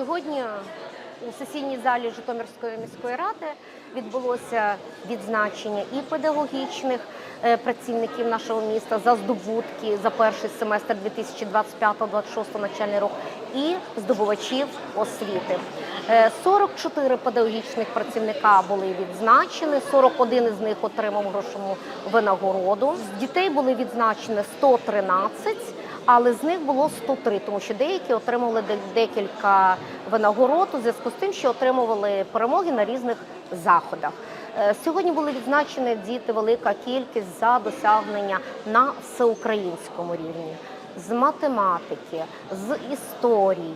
Сьогодні у сесійній залі Житомирської міської ради відбулося відзначення і педагогічних е, працівників нашого міста за здобутки за перший семестр 2025-2026 навчальний рік і здобувачів освіти. Е, 44 педагогічних працівника були відзначені, 41 із них отримав грошову винагороду. З дітей були відзначені 113, але з них було 103, тому що деякі отримували декілька винагород у зв'язку з тим, що отримували перемоги на різних заходах. Е, Сьогодні були відзначені діти велика кількість за досягнення на всеукраїнському рівні з математики, з історії.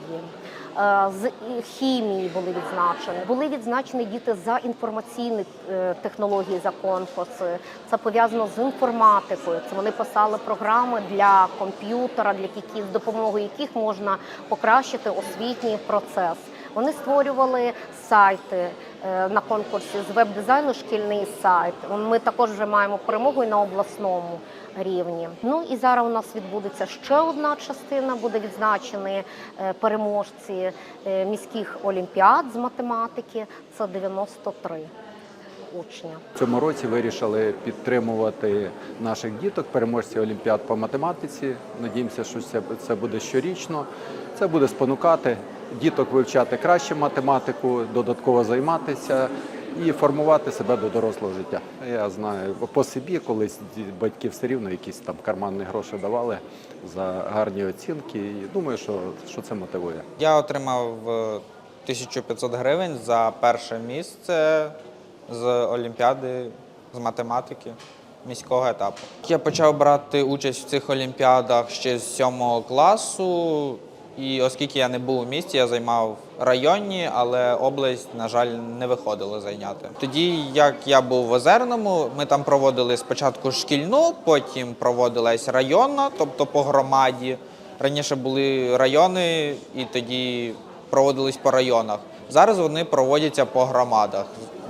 е, З хімії були відзначені. Були відзначені діти за інформаційні е, технології за конкурси. Це пов'язано з інформатикою. Це вони писали програми для комп'ютера, для які з допомогою яких можна покращити освітній процес. Вони створювали сайти е, на конкурсі з веб-дизайну шкільний сайт. Ми також вже маємо перемогу і на обласному рівні. Ну і зараз у нас відбудеться ще одна частина. Буде відзначені е, переможці е, міських олімпіад з математики. Це 93 учня. В цьому році вирішили підтримувати наших діток, переможців Олімпіад по математиці. Надіємося, що це, це буде щорічно. Це буде спонукати діток вивчати краще математику, додатково займатися і формувати себе до дорослого життя. Я знаю по собі, колись батьки все рівно якісь там карманні гроші давали за гарні оцінки. І думаю, що, що це мотивує. Я отримав е, 1500 гривень за перше місце з Олімпіади з математики міського етапу. Я почав брати участь в цих олімпіадах ще з 7 класу. І оскільки я не був у місті, я займав районні, але область, на жаль, не виходило зайняти. Тоді, як я був в Озерному, ми там проводили спочатку шкільну, потім проводилась районна, тобто по громаді. Раніше були райони, і тоді проводились по районах. Зараз вони проводяться по громадах.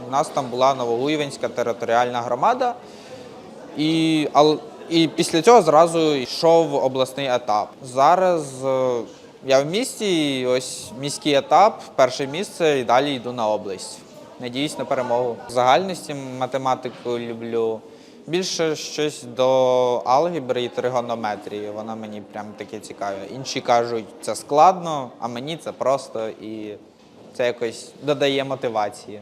У нас там була Новогуєвенська територіальна громада, і, і після цього зразу йшов обласний етап. Зараз е, я в місті, і ось міський етап, перше місце, і далі йду на область. Надіюсь на перемогу. В загальності математику люблю. Більше щось до алгебри і тригонометрії. Вона мені прям таке цікаве. Інші кажуть, це складно, а мені це просто і це якось додає мотивації.